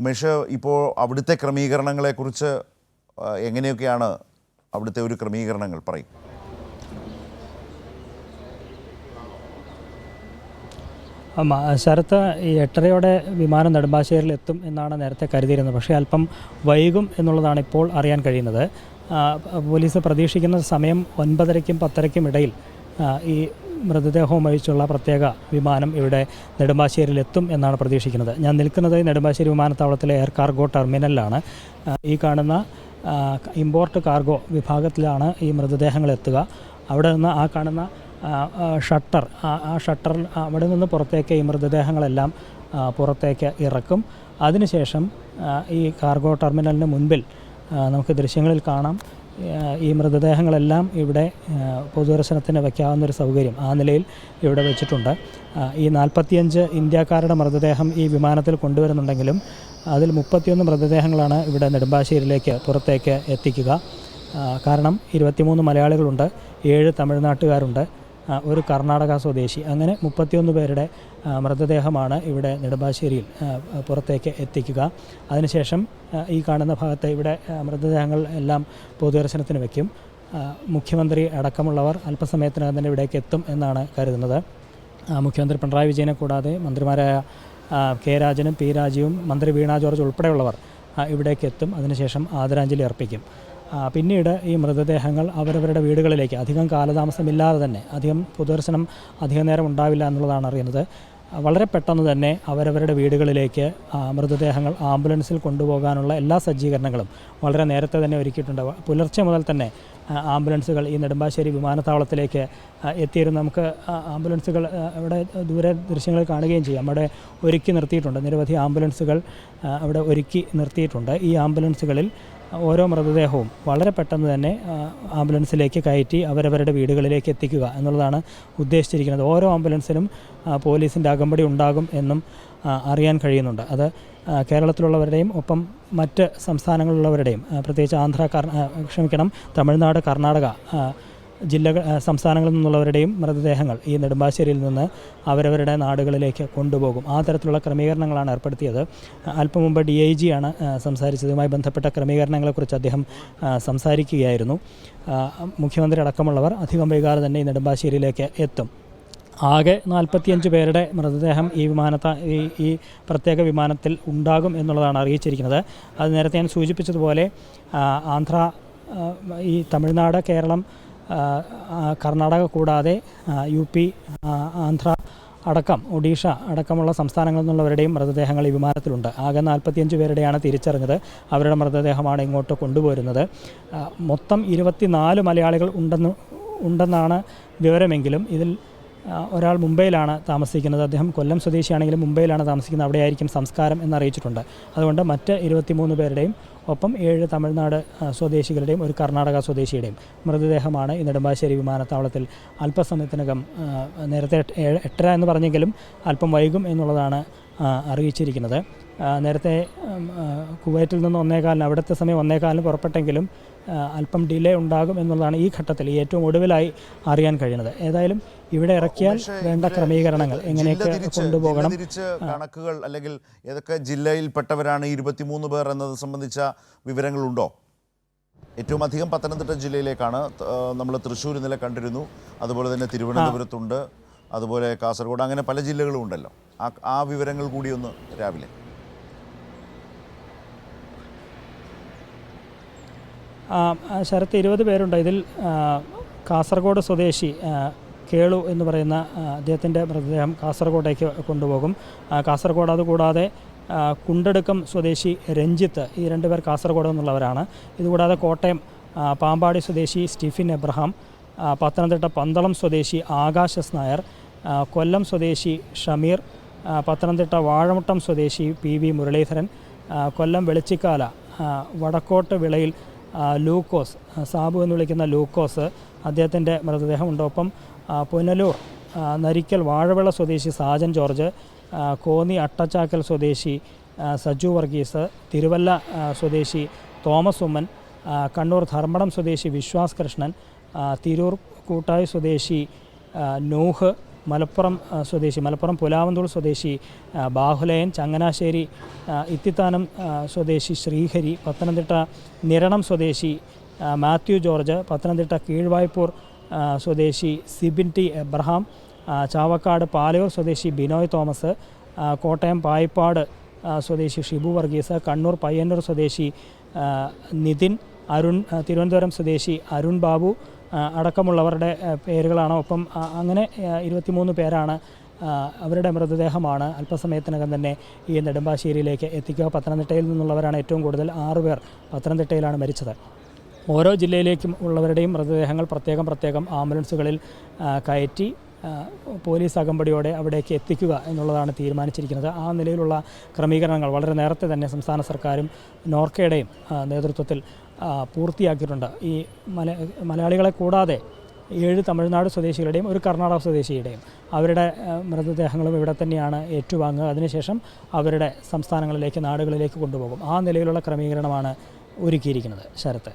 ഉമേഷ് ഇപ്പോൾ അവിടുത്തെ ക്രമീകരണങ്ങളെക്കുറിച്ച് കുറിച്ച് എങ്ങനെയൊക്കെയാണ് അവിടുത്തെ ഒരു ക്രമീകരണങ്ങൾ പറയും? ശരത്ത് ഈ എട്ടരയോടെ വിമാനം നെടുമ്പാശ്ശേരിയിൽ എത്തും എന്നാണ് നേരത്തെ കരുതിയിരുന്നത്. പക്ഷേ അല്പം വൈകും എന്നുള്ളതാണ് ഇപ്പോൾ അറിയാൻ കഴിയുന്നത്. പോലീസ് പ്രതീക്ഷിക്കുന്ന സമയം ഒൻപതരയ്ക്കും പത്തരയ്ക്കും ഇടയിൽ ഈ മൃതദേഹവും വഹിച്ചുള്ള പ്രത്യേക വിമാനം ഇവിടെ നെടുമ്പാശ്ശേരിയിലെത്തും എന്നാണ് പ്രതീക്ഷിക്കുന്നത്. ഞാൻ നിൽക്കുന്നത് നെടുമ്പാശ്ശേരി വിമാനത്താവളത്തിലെ എയർ കാർഗോ ടെർമിനലിലാണ്. ഈ കാണുന്ന ഇമ്പോർട്ട് കാർഗോ വിഭാഗത്തിലാണ് ഈ മൃതദേഹങ്ങൾ എത്തുക. അവിടെ നിന്ന് ആ കാണുന്ന ഷട്ടർ ആ ഷട്ടർ അവിടെ നിന്ന് പുറത്തേക്ക് ഈ മൃതദേഹങ്ങളെല്ലാം പുറത്തേക്ക് ഇറക്കും. അതിനുശേഷം ഈ കാർഗോ ടെർമിനലിന് മുൻപിൽ നമുക്ക് ദൃശ്യങ്ങളിൽ കാണാം. ഈ മൃതദേഹങ്ങളെല്ലാം ഇവിടെ പൊതുദർശനത്തിന് വയ്ക്കാവുന്ന ഒരു സൗകര്യം ആ നിലയിൽ ഇവിടെ വെച്ചിട്ടുണ്ട്. ഈ നാൽപ്പത്തിയഞ്ച് ഇന്ത്യക്കാരുടെ മൃതദേഹം ഈ വിമാനത്തിൽ കൊണ്ടുവരുന്നുണ്ടെങ്കിലും അതിൽ മുപ്പത്തിയൊന്ന് മൃതദേഹങ്ങളാണ് ഇവിടെ നെടുമ്പാശ്ശേരിയിലേക്ക് പുറത്തേക്ക് എത്തിക്കുക. കാരണം ഇരുപത്തിമൂന്ന് മലയാളികളുണ്ട് ഏഴ് തമിഴ്നാട്ടുകാരുണ്ട്. ഒരു കർണാടക സ്വദേശി. അങ്ങനെ മുപ്പത്തിയൊന്ന് പേരുടെ മൃതദേഹമാണ് ഇവിടെ നെടുമ്പാശ്ശേരിയിൽ പുറത്തേക്ക് എത്തിക്കുക. അതിനുശേഷം ഈ കാണുന്ന ഭാഗത്ത് ഇവിടെ മൃതദേഹങ്ങൾ എല്ലാം പൊതുദർശനത്തിന് വയ്ക്കും മുഖ്യമന്ത്രി അടക്കമുള്ളവർ അല്പസമയത്തിനകം തന്നെ ഇവിടേക്ക് എത്തും എന്നാണ് കരുതുന്നത്. മുഖ്യമന്ത്രി പിണറായി വിജയനെ കൂടാതെ മന്ത്രിമാരായ കെ രാജനും പി രാജീവും മന്ത്രി വീണ ജോർജ് ഉൾപ്പെടെയുള്ളവർ ഇവിടേക്ക് എത്തും. അതിനുശേഷം ആദരാഞ്ജലി അർപ്പിക്കും. പിന്നീട് ഈ മൃതദേഹങ്ങൾ അവരവരുടെ വീടുകളിലേക്ക് അധികം കാലതാമസമില്ലാതെ തന്നെ അധികം പൊതുദർശനം അധികം നേരം ഉണ്ടാവില്ല എന്നുള്ളതാണ് അറിയുന്നത്. വളരെ പെട്ടെന്ന് തന്നെ അവരവരുടെ വീടുകളിലേക്ക് മൃതദേഹങ്ങൾ ആംബുലൻസിൽ കൊണ്ടുപോകാനുള്ള എല്ലാ സജ്ജീകരണങ്ങളും വളരെ നേരത്തെ തന്നെ ഒരുക്കിയിട്ടുണ്ട്. പുലർച്ചെ മുതൽ തന്നെ ആംബുലൻസുകൾ ഈ നെടുമ്പാശ്ശേരി വിമാനത്താവളത്തിലേക്ക് എത്തിയിരുന്നു. നമുക്ക് ആംബുലൻസുകൾ അവിടെ ദൂരെ ദൃശ്യങ്ങൾ കാണുകയും ചെയ്യാം. അവിടെ ഒരുക്കി നിർത്തിയിട്ടുണ്ട്. നിരവധി ആംബുലൻസുകൾ അവിടെ ഒരുക്കി നിർത്തിയിട്ടുണ്ട്. ഈ ആംബുലൻസുകളിൽ ഓരോ മൃതദേഹവും വളരെ പെട്ടെന്ന് തന്നെ ആംബുലൻസിലേക്ക് കയറ്റി അവരവരുടെ വീടുകളിലേക്ക് എത്തിക്കുക എന്നുള്ളതാണ് ഉദ്ദേശിച്ചിരിക്കുന്നത്. ഓരോ ആംബുലൻസിലും പോലീസിന്റെ അകമ്പടി ഉണ്ടാകും എന്നും അറിയാൻ കഴിയുന്നുണ്ട്. അത് കേരളത്തിലുള്ളവരുടെയും ഒപ്പം മറ്റ് സംസ്ഥാനങ്ങളിലുള്ളവരുടെയും പ്രത്യേകിച്ച് ആന്ധ്ര ക്ഷമിക്കണം തമിഴ്നാട് കർണാടക ജില്ലകൾ സംസ്ഥാനങ്ങളിൽ നിന്നുള്ളവരുടെയും മൃതദേഹങ്ങൾ ഈ നെടുമ്പാശ്ശേരിയിൽ നിന്ന് അവരവരുടെ നാടുകളിലേക്ക് കൊണ്ടുപോകും. ആ തരത്തിലുള്ള ക്രമീകരണങ്ങളാണ് ഏർപ്പെടുത്തിയത്. അല്പം മുമ്പ് ഡി ഐ ജി ആണ് സംസാരിച്ചതുമായി ബന്ധപ്പെട്ട ക്രമീകരണങ്ങളെക്കുറിച്ച് അദ്ദേഹം സംസാരിക്കുകയായിരുന്നു. മുഖ്യമന്ത്രി അടക്കമുള്ളവർ അധികം വൈകാതെ തന്നെ ഈ നെടുമ്പാശ്ശേരിയിലേക്ക് എത്തും. ആകെ നാൽപ്പത്തിയഞ്ച് പേരുടെ മൃതദേഹം ഈ വിമാനത്ത ഈ ഈ പ്രത്യേക വിമാനത്തിൽ ഉണ്ടാകും എന്നുള്ളതാണ് അറിയിച്ചിരിക്കുന്നത്. അത് നേരത്തെ ഞാൻ സൂചിപ്പിച്ചതുപോലെ ആന്ധ്ര ഈ തമിഴ്നാട് കേരളം കർണാടക കൂടാതെ യു പി ആന്ധ്ര അടക്കം ഒഡീഷ അടക്കമുള്ള സംസ്ഥാനങ്ങളിൽ നിന്നുള്ളവരുടെയും മൃതദേഹങ്ങൾ ഈ വിമാനത്തിലുണ്ട്. ആകെ നാൽപ്പത്തിയഞ്ച് പേരുടെയാണ് തിരിച്ചറിഞ്ഞത്. അവരുടെ മൃതദേഹമാണ് ഇങ്ങോട്ട് കൊണ്ടുപോരുന്നത്. മൊത്തം ഇരുപത്തിനാല് മലയാളികൾ ഉണ്ടെന്ന് ഉണ്ടെന്നാണ് വിവരമെങ്കിലും ഇതിൽ ഒരാൾ മുംബൈയിലാണ് താമസിക്കുന്നത്. അദ്ദേഹം കൊല്ലം സ്വദേശിയാണെങ്കിലും മുംബൈയിലാണ് താമസിക്കുന്നത്. അവിടെയായിരിക്കും സംസ്കാരം എന്നറിയിച്ചിട്ടുണ്ട്. അതുകൊണ്ട് മറ്റ് ഇരുപത്തിമൂന്ന് പേരുടെയും ഒപ്പം ഏഴ് തമിഴ്നാട് സ്വദേശികളുടെയും ഒരു കർണാടക സ്വദേശിയുടെയും മൃതദേഹമാണ് ഈ നെടുമ്പാശ്ശേരി വിമാനത്താവളത്തിൽ അല്പസമയത്തിനകം നേരത്തെ എട്ട്- എട്ടര എന്ന് പറഞ്ഞെങ്കിലും അല്പം വൈകും എന്നുള്ളതാണ് അറിയിച്ചിരിക്കുന്നത്. നേരത്തെ കുവൈറ്റിൽ നിന്ന് ഒന്നേകാലിന് അവിടുത്തെ സമയം ഒന്നേകാലിന് പുറപ്പെട്ടെങ്കിലും അല്പം ഡിലേ ഉണ്ടാകും എന്നുള്ളതാണ് ഈ ഘട്ടത്തിൽ ഏറ്റവും ഒടുവിലായി അറിയാൻ കഴിയുന്നത്. ഏതായാലും ഇവിടെ ഇറക്കിയാൽ വേണ്ട ക്രമീകരണങ്ങൾ എങ്ങനെയൊക്കെ കൊണ്ടുപോകണം. കണക്കുകൾ അല്ലെങ്കിൽ ഏതൊക്കെ ജില്ലയിൽപ്പെട്ടവരാണ് ഇരുപത്തിമൂന്ന് പേർ എന്നത് സംബന്ധിച്ച വിവരങ്ങളുണ്ടോ? ഏറ്റവും അധികം പത്തനംതിട്ട ജില്ലയിലേക്കാണ് നമ്മൾ തൃശ്ശൂർ ഇന്നലെ കണ്ടിരുന്നു. അതുപോലെ തന്നെ തിരുവനന്തപുരത്തുണ്ട്. അതുപോലെ കാസർഗോഡ് അങ്ങനെ പല ജില്ലകളും ഉണ്ടല്ലോ. ആ ആ വിവരങ്ങൾ കൂടി ഒന്ന് രാവിലെ ആ, ആ, ശരത്ത് ഇരുപത് പേരുണ്ട്. ഇതിൽ കാസർഗോഡ് സ്വദേശി കേളു എന്ന് പറയുന്ന അദ്ദേഹത്തിന്റെ മൃതദേഹം കാസർഗോഡേക്ക് കൊണ്ടുപോകും. കാസർഗോഡ് അതുകൂടാതെ കുണ്ടടുക്കം സ്വദേശി രഞ്ജിത്ത് ഈ രണ്ടുപേർ കാസർഗോഡ് എന്നുള്ളവരാണ് ഇതുകൂടാതെ കോട്ടയം പാമ്പാടി സ്വദേശി സ്റ്റീഫിൻ എബ്രഹാം പത്തനംതിട്ട പന്തളം സ്വദേശി ആകാശസ് നായർ കൊല്ലം സ്വദേശി ഷമീർ പത്തനംതിട്ട വാഴമുട്ടം സ്വദേശി പി വി മുരളീധരൻ കൊല്ലം വെളിച്ചിക്കാല വടക്കോട്ട് വിളയിൽ ലൂക്കോസ് സാബു എന്ന് വിളിക്കുന്ന ലൂക്കോസ് അദ്ദേഹത്തിന്റെ മൃതദേഹമുണ്ട്. ഒപ്പം പുനലൂർ നരിക്കൽ വാഴവെള്ള സ്വദേശി സാജൻ ജോർജ് കോന്നി അട്ടച്ചാക്കൽ സ്വദേശി സജു വർഗീസ് തിരുവല്ല സ്വദേശി തോമസ് ഉമ്മൻ കണ്ണൂർ ധർമ്മടം സ്വദേശി വിശ്വാസ് കൃഷ്ണൻ തിരൂർ കൂട്ടായി സ്വദേശി നൂഹ് മലപ്പുറം സ്വദേശി മലപ്പുറം പുലാവന്തൂൾ സ്വദേശി ബാഹുലയൻ ചങ്ങനാശ്ശേരി ഇത്തിത്താനം സ്വദേശി ശ്രീഹരി പത്തനംതിട്ട നിരണം സ്വദേശി മാത്യു ജോർജ് പത്തനംതിട്ട കീഴ്വായ്പൂർ സ്വദേശി സിബിൻ ടി എബ്രഹാം ചാവക്കാട് പാലയൂർ സ്വദേശി ബിനോയ് തോമസ് കോട്ടയം പായിപ്പാട് സ്വദേശി ഷിബു വർഗീസ് കണ്ണൂർ പയ്യന്നൂർ സ്വദേശി നിതിൻ അരുൺ തിരുവനന്തപുരം സ്വദേശി അരുൺ ബാബു അടക്കമുള്ളവരുടെ പേരുകളാണ്? ഒപ്പം അങ്ങനെ ഇരുപത്തിമൂന്ന് പേരാണ് അവരുടെ മൃതദേഹമാണ് അല്പസമയത്തിനകം തന്നെ ഈ നെടുമ്പാശ്ശേരിയിലേക്ക് എത്തിക്കുക. പത്തനംതിട്ടയിൽ നിന്നുള്ളവരാണ് ഏറ്റവും കൂടുതൽ ആറുപേർ പത്തനംതിട്ടയിലാണ് മരിച്ചത്. ഓരോ ജില്ലയിലേക്കും ഉള്ളവരുടെയും മൃതദേഹങ്ങൾ പ്രത്യേകം പ്രത്യേകം ആംബുലൻസുകളിൽ കയറ്റി പോലീസ് അകമ്പടിയോടെ അവിടേക്ക് എത്തിക്കുക എന്നുള്ളതാണ് തീരുമാനിച്ചിരിക്കുന്നത്. ആ നിലയിലുള്ള ക്രമീകരണങ്ങൾ വളരെ നേരത്തെ തന്നെ സംസ്ഥാന സർക്കാരും നോർക്കയുടെയും നേതൃത്വത്തിൽ പൂർത്തിയാക്കിയിട്ടുണ്ട്. ഈ മല മലയാളികളെ കൂടാതെ ഏഴ് തമിഴ്നാട് സ്വദേശികളുടെയും ഒരു കർണാടക സ്വദേശിയുടെയും അവരുടെ മൃതദേഹങ്ങളും ഇവിടെ തന്നെയാണ് ഏറ്റുവാങ്ങുക. അതിനുശേഷം അവരുടെ സംസ്ഥാനങ്ങളിലേക്ക് നാടുകളിലേക്ക് കൊണ്ടുപോകും. ആ നിലയിലുള്ള ക്രമീകരണമാണ് ഒരുക്കിയിരിക്കുന്നത് ശരത്ത്